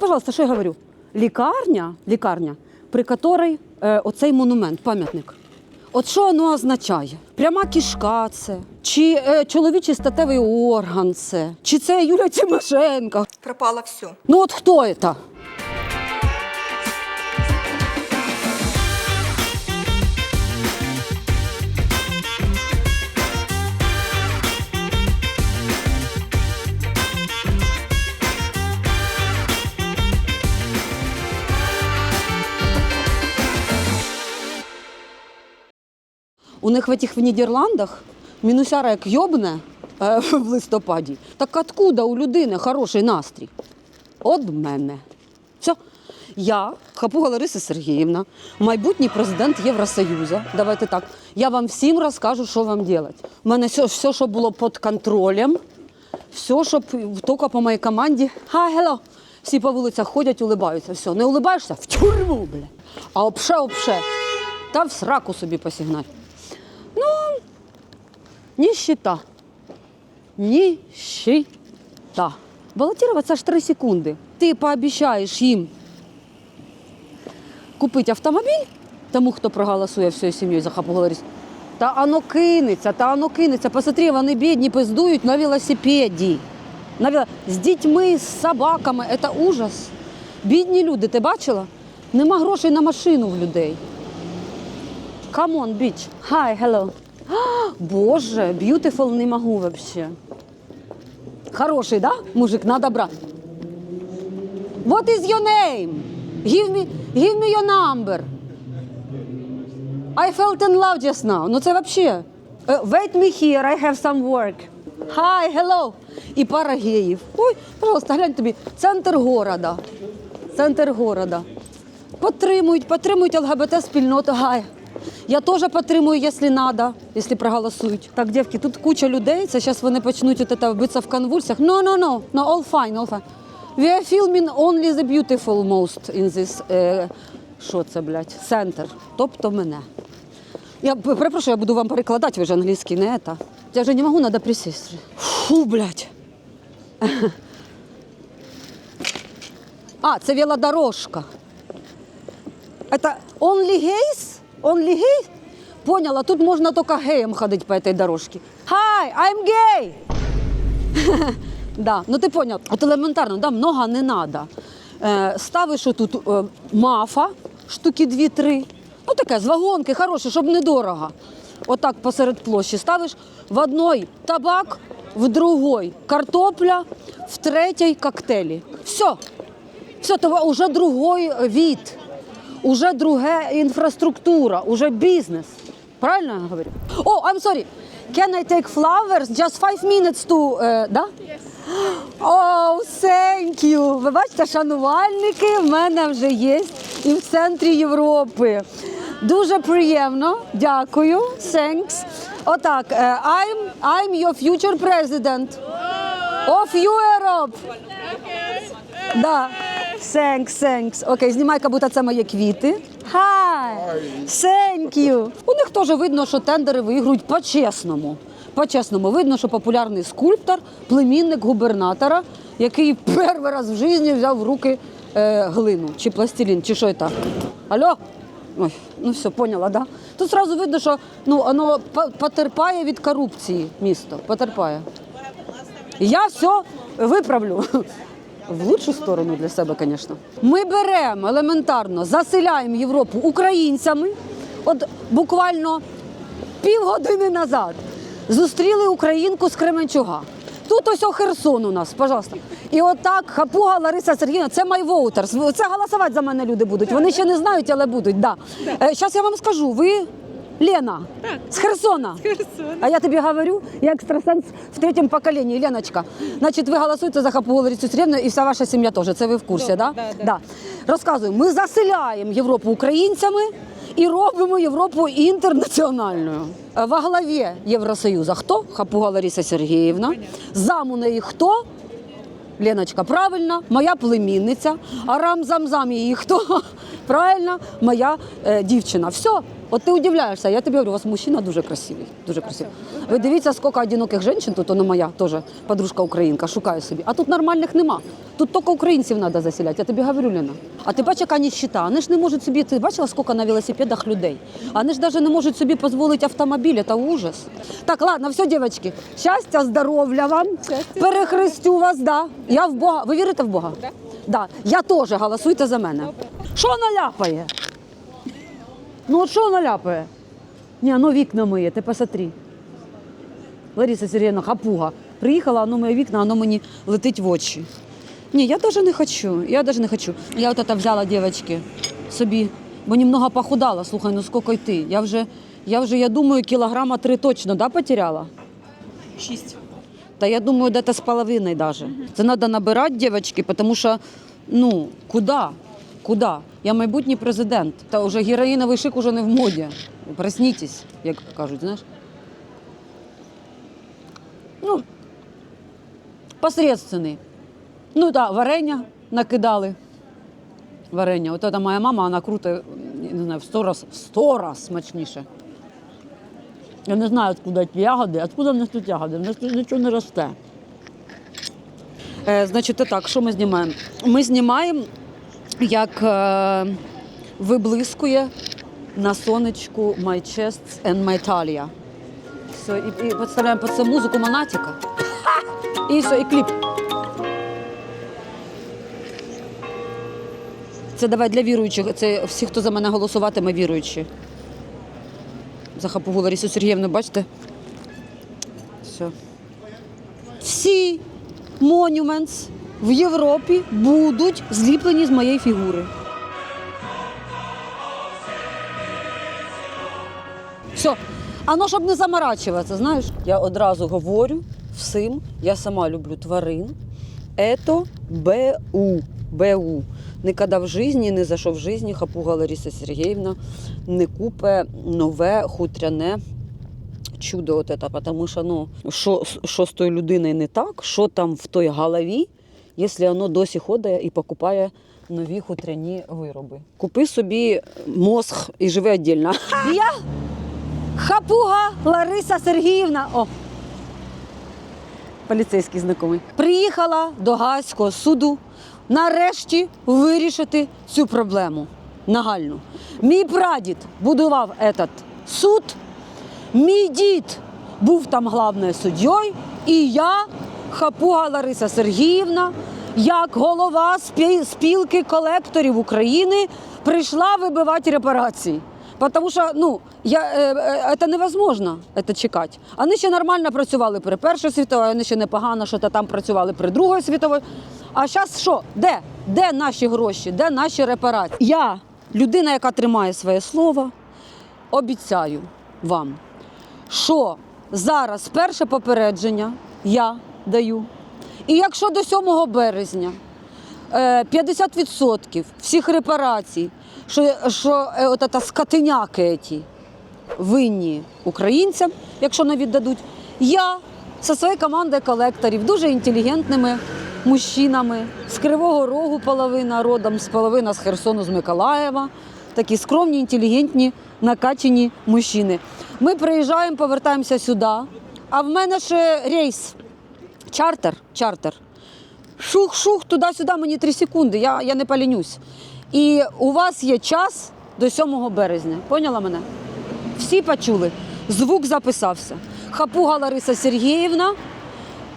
Пожалуйста, що я говорю? Лікарня, лікарня, при которой е, оцей монумент, пам'ятник. От що воно означає? Пряма кішка це, чи е, чоловічий статевий орган це, чи це Юля Тимошенко? Пропало все. Ну от хто це? У них в этих в Нідерландах мінусяра як йобне е, в листопаді. Так откуда у людини хороший настрій? От мене. Все. Я, Хапуга Лариса Сергіївна, майбутній президент Євросоюзу. Давайте так. Я вам всім розкажу, що вам робити. У мене все, все що було під контролем, все, щоб тільки по моїй команді. Hi, hello. Всі по вулицях ходять, улибаються. Все, не улибаєшся в тюрму, бля. А обше, обше. Та в сраку собі посігнай. Нищета. Нищета. Балотироваться аж 3 секунди. Ти пообіцяєш їм купити автомобіль, тому хто проголосує всією сім'єю за хапоголорість. Та воно кинеться, та воно кинеться. Посмотри, вони бідні пиздують на велосипеді. На вело... З дітьми, з собаками. Це ужас. Бідні люди, ти бачила? Нема грошей на машину в людей. Come on, bitch. Hi, hello. Боже, beautiful не могу вообще. Хороший, да, мужик? Надо брать. What is your name? Give me, give me your number. I felt in love just now. Ну це вообще. Uh, wait me here, I have some work. Hi, hello. І пара геїв. Ой, пожалуйста, глянь тобі. Центр города. Центр города. Підтримують, підтримують ЛГБТ-спільноту. Гай. Я теж підтримую, якщо треба, якщо проголосують. Так, дівки, тут куча людей. Це зараз вони почнуть от це битися в конвульсіях. No, no, no, no, all fine, all fine. We are filming only the beautiful most in this, е, що це, блядь, center. Тобто мене. Я перепрошую, я буду вам перекладати, ви ж англійський, не это. Я вже не можу, треба присісти. Фу, блядь. А, це велодорожка. Это only gays? Only gays? Поняла, тут можно только геям ходить по этой дорожке. Hi, I'm gay! да, ну ти поняв, от елементарно, да, много не надо. Е, ставиш отут е, мафа, штуки дві-три. Ну таке, з вагонки, хороше, щоб недорого. Отак посеред площі ставиш в одной табак, в другой картопля, в третій коктейлі. Все. Все, то вже другой вид, уже друга інфраструктура, уже бізнес. Правильно я говорю? О, I'm sorry. Can I take flowers? Just five minutes to... е, да? О, thank you. Ви бачите, шанувальники в мене вже є і в центрі Європи. Дуже приємно. Дякую. Thanks. Отак. е, I'm, I'm your future president of Europe. Да. Thanks, thanks. Окей, знімай, як будто це мої квіти. Hi. Thank you. У них теж видно, що тендери виграють по-чесному. По-чесному, видно, що популярний скульптор, племінник губернатора, який перший раз в житті взяв в руки е, глину чи пластилін, чи що це. Алло? Ой, ну все, поняла, да? Тут одразу видно, що ну, воно по- потерпає від корупції місто. Потерпає. Я все виправлю. В лучшу сторону для себе, звісно. Ми беремо елементарно, заселяємо Європу українцями. От буквально півгодини назад зустріли українку з Кременчуга. Тут ось о Херсон у нас, пожалуйста. І отак хапуга Лариса Сергіївна, це voters. Це голосувати за мене люди будуть. Вони ще не знають, але будуть. Да. Зараз я вам скажу, ви Лена з Херсона. Херсона. А я тобі говорю, я екстрасенс в третьому поколінні, Леночка. Значить, ви голосуєте за Хапугу Ларису і вся ваша сім'я теж. Це ви в курсі, да? Да. Розказую, ми заселяємо Європу українцями і робимо Європу інтернаціональною. Во главі Євросоюзу хто? Хапуга Лариса Сергіївна. Зам у неї хто? Леночка, правильно, моя племінниця, а рам-зам-зам її хто? Правильно, моя е, дівчина. Все, От ти удивляєшся, я тобі говорю, у вас мужчина дуже красивий. Дуже красивий. Ви дивіться, скільки одиноких жінок, тут вона моя теж подружка українка, шукаю собі. А тут нормальних нема. Тут тільки українців треба заселяти. Я тобі говорю, Лена. А ти бачиш, яка ніщита. Вони ж не можуть собі, ти бачила, скільки на велосипедах людей? Вони ж навіть не можуть собі дозволити автомобіль, це ужас. Так, ладно, все, дівчатки. Щастя, здоров'я вам. Перехрестю вас, да. Я в Бога. Ви вірите в Бога? Да. Да. Я теж голосуйте за мене. Що наляпає? Ну от що вона ляпає? Ні, ну вікна миє, ти посмотри. Лариса Сергіївна, хапуга. Приїхала, воно моє вікна, воно мені летить в очі. Ні, я навіть не хочу. Я навіть не хочу. Я от це взяла, дівчатки, собі, бо немного похудала. Слухай, ну скільки йти? Я вже, я вже, я думаю, кілограма три точно, да, потеряла? Шість. Та я думаю, де-то з половиною даже. Це треба набирати, дівчатки, тому що, ну, куди? Куди? Я майбутній президент. Та вже героїновий шик уже не в моді. Проснітесь, як кажуть, знаєш. Ну, посредственний. Ну так, варення накидали. Варення. От моя мама, вона круто, не знаю, в сто раз, в сто раз смачніше. Я не знаю, откуда ці ягоди, откуда в нас тут ягоди, в нас тут нічого не росте. Е, значить, так, що ми знімаємо? Ми знімаємо, як е, виблискує на сонечку My Chest and My Talia. Все, і, і підставляємо під це музику Монатіка. І все, і кліп. Це давай для віруючих. Це всі, хто за мене голосуватиме, віруючі. Захапугу Ларису Сергіївну, бачите? Все. Всі монументс в Європі будуть зліплені з моєї фігури. Все. А ну, щоб не заморачуватися, знаєш, я одразу говорю всім, я сама люблю тварин. Ето БУ. БУ. Ніколи в житті, ні за що в житті хапуга Лариса Сергіївна не купе нове хутряне чудо, от это, тому що ну, що, що з тою людиною не так, що там в той голові, якщо воно досі ходить і покупає нові хутряні вироби. Купи собі мозг і живи віддільно. Я хапуга Лариса Сергіївна. О, поліцейський знайомий. Приїхала до Гаазького суду нарешті вирішити цю проблему нагальну. Мій прадід будував этот суд, мій дід був там главною суддєю, і я, хапуга Лариса Сергіївна, як голова спілки колекторів України, прийшла вибивати репарації. Потому що ну, я, е, е, це невозможно це чекати. Вони ще нормально працювали при Першій світовій, вони ще непогано, що там працювали при Другій світовій. А зараз що? Де? Де наші гроші? Де наші репарації? Я, людина, яка тримає своє слово, обіцяю вам, що зараз перше попередження я даю. І якщо до 7 березня е, 50% всіх репарацій, що, що е, от ета скотиняки ті винні українцям, якщо не віддадуть, я зі своєю командою колекторів, дуже інтелігентними мужчинами, з Кривого Рогу половина родом, з половина з Херсону, з Миколаєва, такі скромні, інтелігентні, накачені мужчини. Ми приїжджаємо, повертаємося сюди, а в мене ще рейс. Чартер, чартер. Шух-шух, туди-сюди мені три секунди, я, я не полінюсь. І у вас є час до 7 березня. Поняла мене? Всі почули. Звук записався. Хапуга Лариса Сергіївна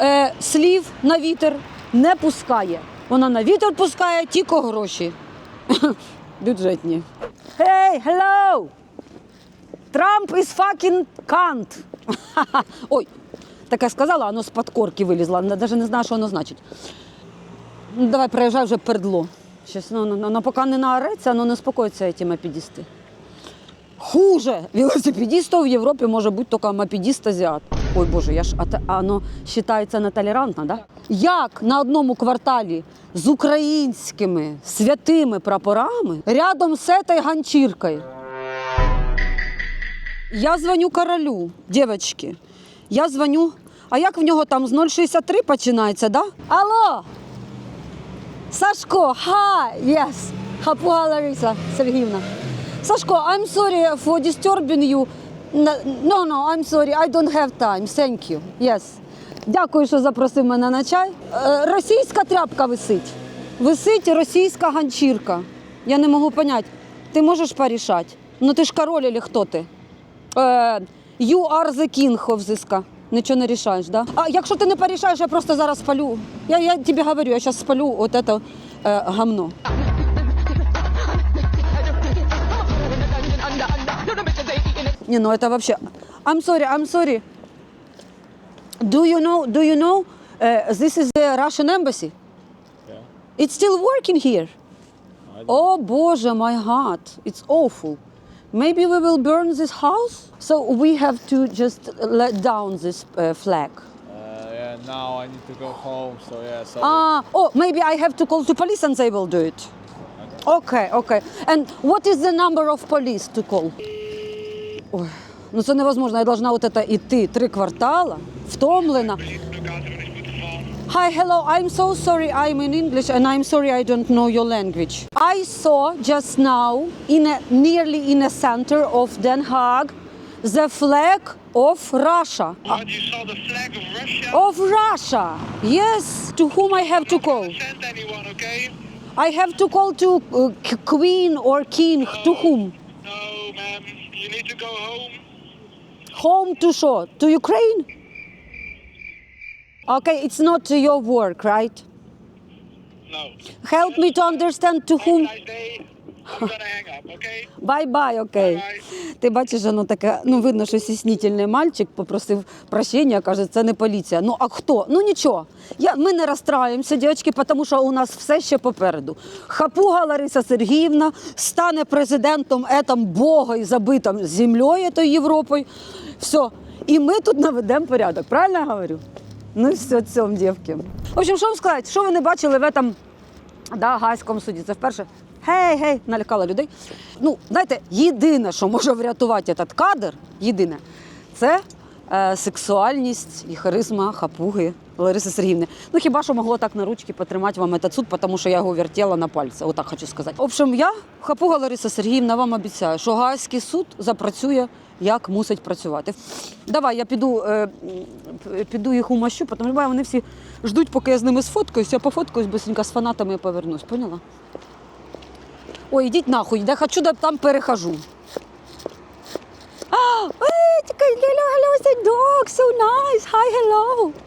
е, слів на вітер не пускає. Вона на вітер пускає тільки гроші. Бюджетні. Hey, hello! Трамп is fucking cunt. Ой, таке сказала, воно з подкорки вилізла. Навіть не знаю, що воно значить. Ну, давай проїжджай вже пердло. Щас, ну, ну, ну, поки не наореться, воно не спокоїться ці мопедисти. Хуже велосипедистів в Європі може бути тільки мопедист азіат. Ой Боже, я ж а воно вважається нетолерантно, да? Як на одному кварталі з українськими святими прапорами рядом з цією ганчіркою я дзвоню королю, дівчатки. Я дзвоню. А як в нього там з 063 починається, да? Алло! Сашко, hi, yes. Хапуга Лариса Сергіївна. Сашко, I'm sorry for disturbing you. No, no, I'm sorry, I don't have time. Thank you. Yes. Дякую, що запросив мене на чай. Е, Російська тряпка висить. Висить російська ганчірка. Я не можу поняти. Ти можеш порішати? Ну ти ж король или хто ти? Е, you are the king of this ка. Нічого не рішаєш, да? А якщо ти не порішаєш, я просто зараз спалю. Я, я тобі говорю, я зараз спалю от це е, гамно. Не, ну это вообще. I'm sorry, I'm sorry. Do you know? Do you know? Uh, this is the Russian embassy. Yeah. It's still working here. Oh, Боже, my heart. It's awful. Maybe we will burn this house. So we have to just let down this uh, flag. Uh, yeah, now I need to go home, so yeah, sorry. Ah, oh, maybe I have to call to police and they will do it. Okay, okay. And what is the number of police to call? Ой, ну це невозможно. Я должна от это іти три квартала, втомлена. Hi, hello. I'm so sorry. I'm in English and I'm sorry I don't know your language. I saw just now in a, nearly in the center of Den Haag the flag of Russia. What, you saw the flag of Russia? Of Russia. Yes. To whom I have to call? Send anyone, okay? I have to call to uh, queen or king. To whom? No, ma'am. You need to go home. Home to show. To Ukraine? Okay, it's not your work, right? No. Help me to understand to whom. Бай-бай, окей. Ти бачиш, воно таке, ну видно, що стіснительний мальчик попросив прощення, каже, це не поліція. Ну а хто? Ну нічого. Я, ми не розстраюємося, дівчатки, тому що у нас все ще попереду. Хапуга Лариса Сергіївна стане президентом етам Бога і забитим землею, тою Європою. Все. І ми тут наведемо порядок. Правильно я говорю? Ну все цьому, дівки. В общем, що вам сказати, що ви не бачили в этом да, гайському суді. Це вперше. Гей, гей, налякала людей. Ну, знаєте, єдине, що може врятувати цей кадр, єдине, це е, сексуальність і харизма хапуги Лариси Сергіївни. Ну хіба що могло так на ручки потримати вам этот суд, тому що я його вертіла на пальці. Отак хочу сказати. В общем, я, хапуга Лариса Сергіївна, вам обіцяю, що Гаазький суд запрацює як мусить працювати. Давай, я піду, е, піду їх умощу, тому що вони всі ждуть, поки я з ними сфоткаюсь, я пофоткаюсь быстренько з фанатами і повернусь. Поняла? Ой, ідіть нахуй, де хочу, де там перехожу. Hello, it's a dog, so nice. Hi, hello.